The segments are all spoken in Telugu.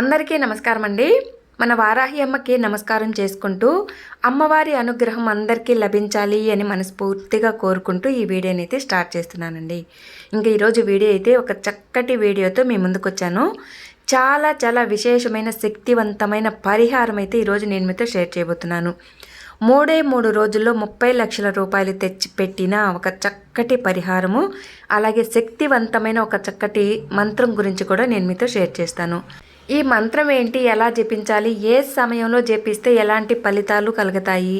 అందరికీ నమస్కారం అండి మన వారాహి అమ్మకి నమస్కారం చేసుకుంటూ అమ్మవారి అనుగ్రహం అందరికీ లభించాలి అని మనస్ఫూర్తిగా కోరుకుంటూ ఈ వీడియోని అయితే స్టార్ట్ చేస్తున్నానండి. ఇంకా ఈరోజు వీడియో అయితే ఒక చక్కటి వీడియోతో మీ ముందుకు వచ్చాను చాలా చాలా విశేషమైన శక్తివంతమైన పరిహారం అయితే ఈరోజు నేను మీతో షేర్ చేయబోతున్నాను. మూడే మూడు రోజుల్లో ముప్పై లక్షల రూపాయలు తెచ్చి పెట్టిన ఒక చక్కటి పరిహారము అలాగే శక్తివంతమైన ఒక చక్కటి మంత్రం గురించి కూడా నేను మీతో షేర్ చేస్తాను. ఈ మంత్రం ఏంటి? ఎలా జపించాలి? ఏ సమయంలో జపిస్తే ఎలాంటి ఫలితాలు కలుగుతాయి?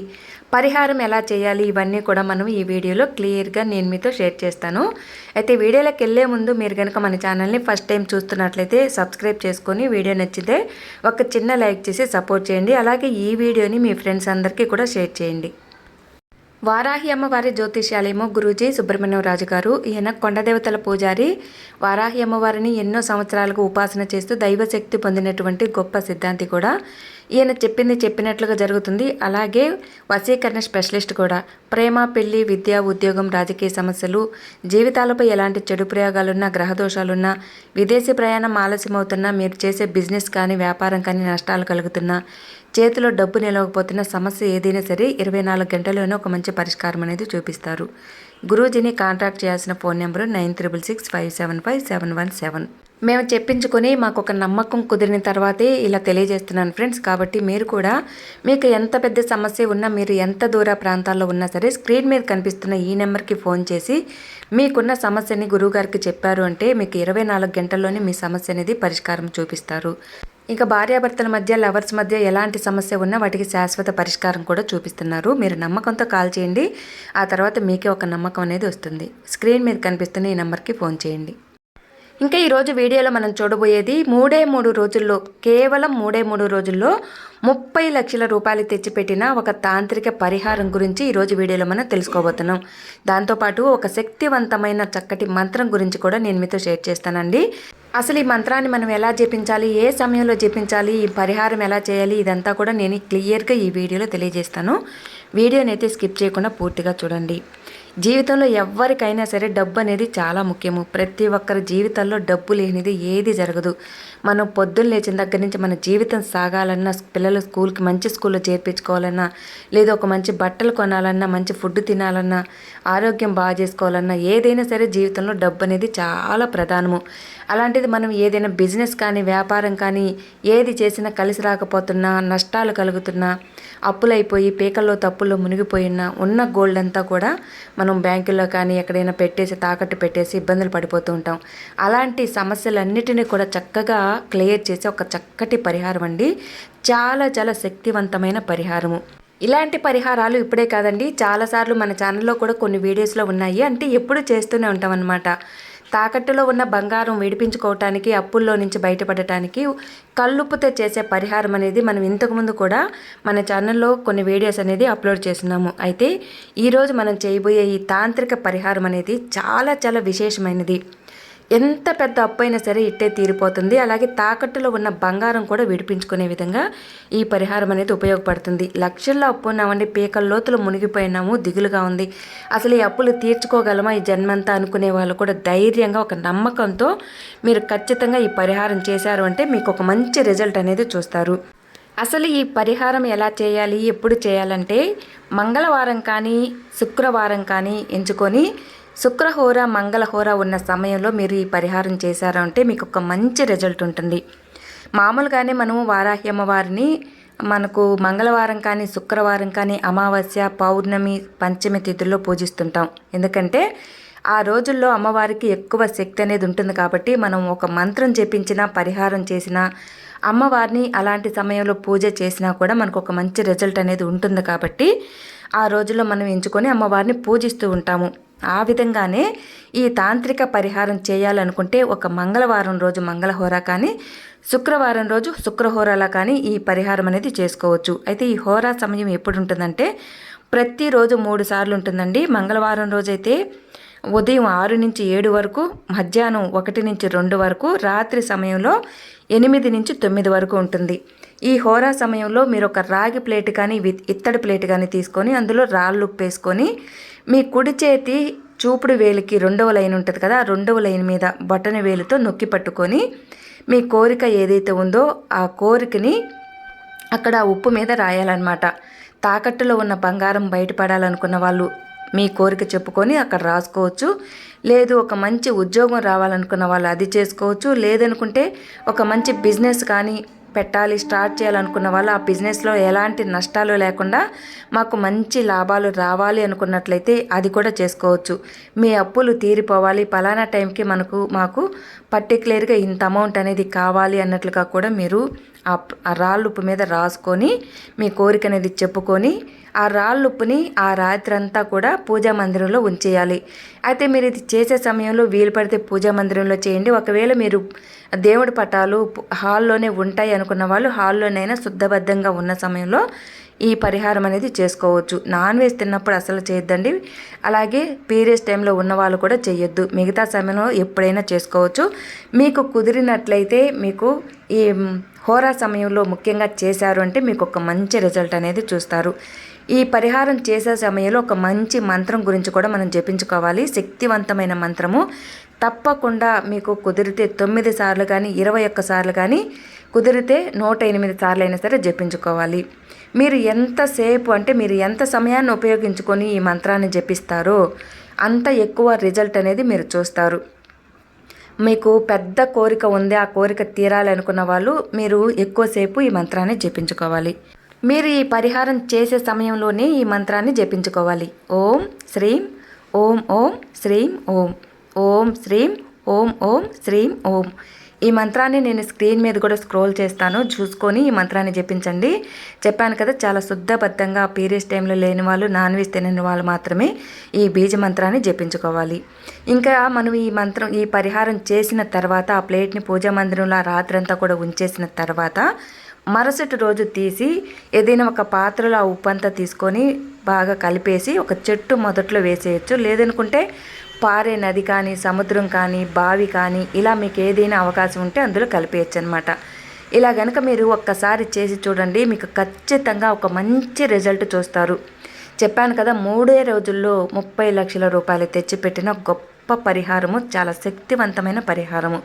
పరిహారం ఎలా చేయాలి? ఇవన్నీ కూడా మనం ఈ వీడియోలో క్లియర్గా నేను మీతో షేర్ చేస్తాను. అయితే వీడియోలోకి వెళ్ళే ముందు మీరు కనుక మన ఛానల్ని ఫస్ట్ టైం చూస్తున్నట్లయితే సబ్స్క్రైబ్ చేసుకొని వీడియో నచ్చితే ఒక చిన్న లైక్ చేసి సపోర్ట్ చేయండి. అలాగే ఈ వీడియోని మీ ఫ్రెండ్స్ అందరికీ కూడా షేర్ చేయండి. వారాహి అమ్మవారి జ్యోతిష్యాలయము గురూజీ సుబ్రహ్మణ్యం రాజు గారు. ఈయన కొండదేవతల పూజారి. వారాహి అమ్మవారిని ఎన్నో సంవత్సరాలకు ఉపాసన చేస్తూ దైవశక్తి పొందినటువంటి గొప్ప సిద్ధాంతి కూడా. ఈయన చెప్పింది చెప్పినట్లుగా జరుగుతుంది. అలాగే వశీకరణ స్పెషలిస్ట్ కూడా. ప్రేమ పెళ్ళి విద్య ఉద్యోగం రాజకీయ సమస్యలు జీవితాలపై ఎలాంటి చెడు ప్రయోగాలున్నా గ్రహదోషాలున్నా విదేశీ ప్రయాణం ఆలస్యమవుతున్నా మీరు చేసే బిజినెస్ కానీ వ్యాపారం కానీ నష్టాలు కలుగుతున్నా చేతిలో డబ్బు నిలవకపోతున్న సమస్య ఏదైనా సరే ఇరవై నాలుగు గంటల్లోనే ఒక మంచి పరిష్కారం అనేది చూపిస్తారు. గురూజీని కాంటాక్ట్ చేయాల్సిన phone number nine triple six five seven five seven one seven. మేము చెప్పించుకొని మాకు ఒక నమ్మకం కుదిరిన తర్వాతే ఇలా తెలియజేస్తున్నాను ఫ్రెండ్స్. కాబట్టి మీరు కూడా మీకు ఎంత పెద్ద సమస్య ఉన్నా మీరు ఎంత దూర ప్రాంతాల్లో ఉన్నా సరే స్క్రీన్ మీద కనిపిస్తున్న ఈ నెంబర్కి ఫోన్ చేసి మీకున్న సమస్యని గురువుగారికి చెప్పారు అంటే మీకు ఇరవై నాలుగు గంటల్లోనే మీ సమస్య అనేది పరిష్కారం చూపిస్తారు. ఇంకా భార్యాభర్తల మధ్య లవర్స్ మధ్య ఎలాంటి సమస్య ఉన్నా వాటికి శాశ్వత పరిష్కారం కూడా చూపిస్తున్నారు. మీరు నమ్మకంతో కాల్ చేయండి. ఆ తర్వాత మీకే ఒక నమ్మకం అనేది వస్తుంది. స్క్రీన్ మీద కనిపిస్తున్న ఈ నెంబర్కి ఫోన్ చేయండి. ఇంకా ఈరోజు వీడియోలో మనం చూడబోయేది మూడే మూడు రోజుల్లో కేవలం మూడే మూడు రోజుల్లో ముప్పై లక్షల రూపాయలు తెచ్చిపెట్టిన ఒక తాంత్రిక పరిహారం గురించి ఈరోజు వీడియోలో మనం తెలుసుకోబోతున్నాం. దాంతోపాటు ఒక శక్తివంతమైన చక్కటి మంత్రం గురించి కూడా నేను మీతో షేర్ చేస్తానండి. అసలు ఈ మంత్రాన్ని మనం ఎలా జపించాలి ఏ సమయంలో జపించాలి ఈ పరిహారం ఎలా చేయాలి ఇదంతా కూడా నేను క్లియర్గా ఈ వీడియోలో తెలియజేస్తాను. వీడియోని అయితే స్కిప్ చేయకుండా పూర్తిగా చూడండి. జీవితంలో ఎవరికైనా సరే డబ్బు అనేది చాలా ముఖ్యము. ప్రతి ఒక్కరి జీవితంలో డబ్బు లేనిది ఏది జరగదు. మనం పొద్దున్న లేచిన దగ్గర నుంచి మన జీవితం సాగాలన్నా పిల్లలు స్కూల్కి మంచి స్కూల్లో చేర్పించుకోవాలన్నా లేదా ఒక మంచి బట్టలు కొనాలన్నా మంచి ఫుడ్ తినాలన్నా ఆరోగ్యం బాగా చేసుకోవాలన్నా ఏదైనా సరే జీవితంలో డబ్బు అనేది చాలా ప్రధానము. అలాంటిది మనం ఏదైనా బిజినెస్ కానీ వ్యాపారం కానీ ఏది చేసినా కలిసి రాకపోతున్నా నష్టాలు కలుగుతున్నా అప్పులైపోయి పీకల్లో తప్పుల్లో మునిగిపోయినా ఉన్న గోల్డ్ అంతా కూడా మనం బ్యాంకుల్లో కానీ ఎక్కడైనా పెట్టేసి తాకట్టు పెట్టేసి ఇబ్బందులు పడిపోతూ ఉంటాం. అలాంటి సమస్యలన్నిటినీ కూడా చక్కగా క్లియర్ చేసి ఒక చక్కటి పరిహారం అండి. చాలా చాలా శక్తివంతమైన పరిహారము. ఇలాంటి పరిహారాలు ఇప్పుడే కాదండి. చాలాసార్లు మన ఛానల్లో కూడా కొన్ని వీడియోస్లో ఉన్నాయి. అంటే ఎప్పుడు చేస్తూనే ఉంటాం తాకట్టులో ఉన్న బంగారం విడిపించుకోవటానికి అప్పుల్లో నుంచి బయటపడటానికి కల్లుప్పుతో చేసే పరిహారం అనేది మనం ఇంతకుముందు కూడా మన ఛానల్లో కొన్ని వీడియోస్ అనేది అప్లోడ్ చేస్తున్నాము. అయితే ఈరోజు మనం చేయబోయే ఈ తాంత్రిక పరిహారం అనేది చాలా చాలా విశేషమైనది. ఎంత పెద్ద అప్పు అయినా సరే ఇట్టే తీరిపోతుంది. అలాగే తాకట్టులో ఉన్న బంగారం కూడా విడిపించుకునే విధంగా ఈ పరిహారం అనేది ఉపయోగపడుతుంది. లక్షల్లో అప్పు ఉన్నామండి. పీకల లోతులు మునిగిపోయినాము. దిగులుగా ఉంది. అసలు ఈ అప్పులు తీర్చుకోగలమా? ఈ జన్మంతా అనుకునే వాళ్ళు కూడా ధైర్యంగా ఒక నమ్మకంతో మీరు ఖచ్చితంగా ఈ పరిహారం చేశారు అంటే మీకు ఒక మంచి రిజల్ట్ అనేది చూస్తారు. అసలు ఈ పరిహారం ఎలా చేయాలి? ఎప్పుడు చేయాలంటే మంగళవారం కానీ శుక్రవారం కానీ ఎంచుకొని శుక్రహోర మంగళహోర ఉన్న సమయంలో మీరు ఈ పరిహారం చేశారు అంటే మీకు ఒక మంచి రిజల్ట్ ఉంటుంది. మామూలుగానే మనము వారాహి అమ్మవారిని మనకు మంగళవారం కానీ శుక్రవారం కానీ అమావాస్య పౌర్ణమి పంచమి తిథుల్లో పూజిస్తుంటాం. ఎందుకంటే ఆ రోజుల్లో అమ్మవారికి ఎక్కువ శక్తి అనేది ఉంటుంది కాబట్టి మనం ఒక మంత్రం చెప్పించినా పరిహారం చేసినా అమ్మవారిని అలాంటి సమయంలో పూజ చేసినా కూడా మనకు ఒక మంచి రిజల్ట్ అనేది ఉంటుంది కాబట్టి ఆ రోజుల్లో మనం ఎంచుకొని అమ్మవారిని పూజిస్తూ ఉంటాము. ఆ విధంగానే ఈ తాంత్రిక పరిహారం చేయాలనుకుంటే ఒక మంగళవారం రోజు మంగళహోర కానీ శుక్రవారం రోజు శుక్రహోరాలా కానీ ఈ పరిహారం అనేది చేసుకోవచ్చు. అయితే ఈ హోరా సమయం ఎప్పుడు ఉంటుందంటే ప్రతిరోజు మూడు సార్లు ఉంటుందండి. మంగళవారం రోజైతే ఉదయం ఆరు నుంచి ఏడు వరకు మధ్యాహ్నం ఒకటి నుంచి రెండు వరకు రాత్రి సమయంలో ఎనిమిది నుంచి తొమ్మిది వరకు ఉంటుంది. ఈ హోరా సమయంలో మీరు ఒక రాగి ప్లేట్ కానీ ఇత్తడి ప్లేట్ కానీ తీసుకొని అందులో రాళ్ళు ఉప్పేసుకొని మీ కుడి చేతి చూపుడు వేలికి రెండవ లైన్ ఉంటుంది కదా రెండవ లైన్ మీద బటన్ వేలుతో నొక్కి పట్టుకొని మీ కోరిక ఏదైతే ఉందో ఆ కోరికని అక్కడ ఉప్పు మీద రాయాలన్నమాట. తాకట్టులో ఉన్న బంగారం బయటపడాలనుకున్న వాళ్ళు మీ కోరిక చెప్పుకొని అక్కడ రాసుకోవచ్చు. లేదు ఒక మంచి ఉద్యోగం రావాలనుకున్న వాళ్ళు అది చేసుకోవచ్చు. లేదనుకుంటే ఒక మంచి బిజినెస్ కానీ పెట్టాలి స్టార్ట్ చేయాలనుకున్న వాళ్ళు ఆ బిజినెస్లో ఎలాంటి నష్టాలు లేకుండా మాకు మంచి లాభాలు రావాలి అనుకున్నట్లయితే అది కూడా చేసుకోవచ్చు. మీ అప్పులు తీరిపోవాలి పలానా టైంకి మనకు మాకు పర్టికులర్గా ఇంత అమౌంట్ అనేది కావాలి అన్నట్లుగా కూడా మీరు ఆ ఆ రాళ్ళుప్పు మీద రాసుకొని మీ కోరిక అనేది చెప్పుకొని ఆ రాళ్ళుప్పుని ఆ రాత్రి అంతా కూడా పూజా మందిరంలో ఉంచేయాలి. అయితే మీరు ఇది చేసే సమయంలో వీలు పడితే పూజా మందిరంలో చేయండి. ఒకవేళ మీరు దేవుడి పటాలు హాల్లోనే ఉంటాయి అనుకున్న వాళ్ళు హాల్లోనైనా శుద్ధబద్ధంగా ఉన్న సమయంలో ఈ పరిహారం అనేది చేసుకోవచ్చు. నాన్ వెజ్ తిన్నప్పుడు అసలు చేయొద్దండి. అలాగే పీరియడ్స్ టైంలో ఉన్న వాళ్ళు కూడా చేయొద్దు. మిగతా సమయంలో ఎప్పుడైనా చేసుకోవచ్చు. మీకు కుదిరినట్లయితే మీకు ఈ హోరా సమయంలో ముఖ్యంగా చేశారు అంటే మీకు ఒక మంచి రిజల్ట్ అనేది చూస్తారు. ఈ పరిహారం చేసే సమయంలో ఒక మంచి మంత్రం గురించి కూడా మనం జపించుకోవాలి. శక్తివంతమైన మంత్రము. తప్పకుండా మీకు కుదిరితే తొమ్మిది సార్లు కానీ ఇరవై ఒక్క సార్లు కానీ కుదిరితే నూట ఎనిమిది సార్లు అయినా సరే జపించుకోవాలి. మీరు ఎంతసేపు అంటే మీరు ఎంత సమయాన్ని ఉపయోగించుకొని ఈ మంత్రాన్ని జపిస్తారో అంత ఎక్కువ రిజల్ట్ అనేది మీరు చూస్తారు. మీకు పెద్ద కోరిక ఉంది ఆ కోరిక తీరాలి అనుకున్న వాళ్ళు మీరు ఎక్కువసేపు ఈ మంత్రాన్ని జపించుకోవాలి. మీరు ఈ పరిహారం చేసే సమయంలోనే ఈ మంత్రాన్ని జపించుకోవాలి. ఓం శ్రీం ఓం ఓం శ్రీం ఓం. ఓం శ్రీం ఓం ఓం శ్రీం ఓం. ఈ మంత్రాన్ని నేను స్క్రీన్ మీద కూడా స్క్రోల్ చేస్తాను. చూసుకొని ఈ మంత్రాన్ని జపించండి. చెప్పాను కదా చాలా శుద్ధబద్ధంగా పీరియడ్స్ టైంలో లేని వాళ్ళు నాన్ వెజ్ తినని వాళ్ళు మాత్రమే ఈ బీజ మంత్రాన్ని జపించుకోవాలి. ఇంకా మనం ఈ మంత్రం ఈ పరిహారం చేసిన తర్వాత ఆ ప్లేట్ని పూజా మందిరంలో ఆ రాత్రంతా కూడా ఉంచేసిన తర్వాత మరుసటి రోజు తీసి ఏదైనా ఒక పాత్రలో ఆ ఉప్పు అంతా తీసుకొని బాగా కలిపేసి ఒక చెట్టు మొదట్లో వేసేయచ్చు. లేదనుకుంటే పారే నది కానీ సముద్రం కానీ బావి కానీ ఇలా మీకు ఏదైనా అవకాశం ఉంటే అందులో కలిపేయచ్చు అనమాట ఇలా కనుక మీరు ఒక్కసారి చేసి చూడండి మీకు ఖచ్చితంగా ఒక మంచి రిజల్ట్ చూస్తారు. చెప్పాను కదా మూడే రోజుల్లో ముప్పై లక్షల రూపాయలు తెచ్చిపెట్టిన గొప్ప పరిహారము చాలా శక్తివంతమైన పరిహారము.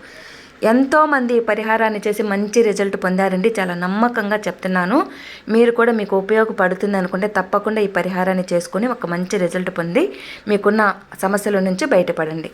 ఎంతోమంది ఈ పరిహారాన్ని చేసి మంచి రిజల్ట్ పొందారండి. చాలా నమ్మకంగా చెప్తున్నాను. మీరు కూడా మీకు ఉపయోగపడుతుంది అనుకుంటే తప్పకుండా ఈ పరిహారాన్ని చేసుకుని ఒక మంచి రిజల్ట్ పొంది మీకున్న సమస్యల నుంచి బయటపడండి.